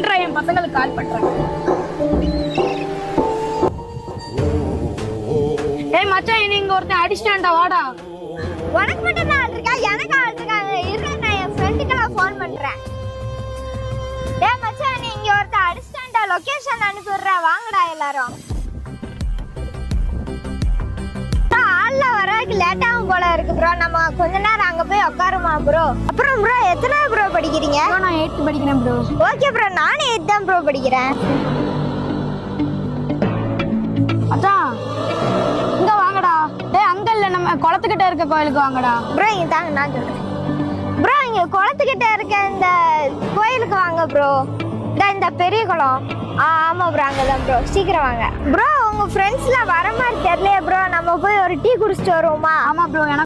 இன்றா என் பசங்களுக்கு கால் பண்றேன். ஏய் மச்சான் என்னை இங்க ஒருத்தன் அடிச்சிட்டான்டா வாடா. உனக்கு மட்டும் தான் இருக்கா? எனக்கு ஆள்ருக்காங்க இரு நான் என் ஃப்ரெண்டுக்கெல்லாம் ஃபோன் பண்றேன். ஏய் மச்சான் நீ இங்க ஒருத்தன் அடிச்சிட்டான்டா. லொகேஷன் அனுப்பிடுறேன் வாங்கடா எல்லாரும். bro, ஆள்ல வரதுக்கு லேட் ஆகும் போல இருக்கு ப்ரோ நம்ம கொஞ்ச நேரம் அங்க போய் உட்காருமா ப்ரோ அப்புறம் ப்ரோ எத்தனை ப்ரோ படிக்கிறீங்க? நான் எயித்து படிக்கிறேன் ப்ரோ ஓகே ப்ரோ நானே எயிட் தான் ப்ரோ படிக்கிறேன். மச்சான் இங்க வாங்கடா. டேய் அங்க இல்ல நம்ம குளத்துக்கிட்ட இருக்க கோயிலுக்கு வாங்கடா. ப்ரோ இங்க தாங்க நான் சொல்றேன். ப்ரோ இங்க குளத்துக்கிட்ட இருக்க இந்த கோயிலுக்கு வாங்க ப்ரோ இந்த இந்த பெரிய குளம். ஆ ஆமா ப்ரோ அங்கதான் ப்ரோ சீக்கிரம் வாங்க. ப்ரோ உங்க ஃப்ரெண்ட்ஸ்லாம் வர மாதிரி தெரியலையே ப்ரோ நம்ம போய் ஒரு டீ குடிச்சிட்டு வருவோமா? ஆமா ப்ரோ எனக்கு